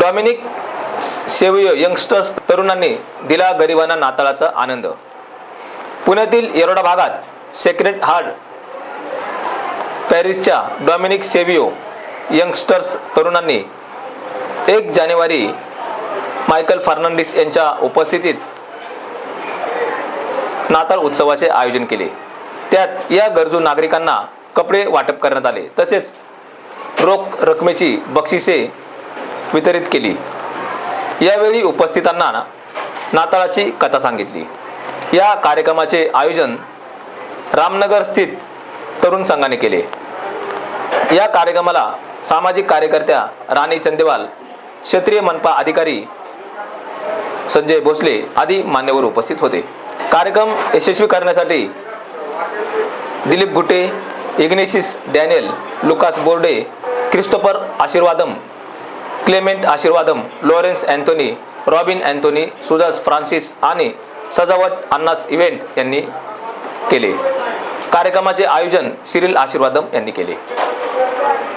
Dominic Savio youngsters तरुणांनी दिला गरिबांना नाताळाचा आनंद. पुण्यातील येरोडा भागात सेक्रेट हार्ट पॅरिसच्या डॉमिनिक सेवियो यंगस्टर्स तरुणांनी एक जानेवारी मायकल फर्नांडिस यांच्या उपस्थितीत नाताळ उत्सवाचे आयोजन केले. त्यात या गरजू नागरिकांना कपडे वाटप करण्यात आले. तसेच रोख रकमेची बक्षिसे वितरित केली. यावेळी उपस्थितांना नाताळाची कथा सांगितली. या कार्यक्रमाचे आयोजन रामनगर स्थित तरुण संघाने केले. या कार्यक्रमाला सामाजिक कार्यकर्त्या राणी चंदेवाल क्षेत्रीय मनपा अधिकारी संजय भोसले आदी मान्यवर उपस्थित होते. कार्यक्रम यशस्वी करण्यासाठी Dilip Gute Ignatius Daniel Lucas Borde Christopher Ashirvadam Clement Ashirvadam Lawrence Anthony Robin Anthony Sujas Francis आणि सजावट अन्नास इव्हेंट यांनी केले. कार्यक्रमाचे आयोजन सिरिल आशीर्वादम यांनी केले.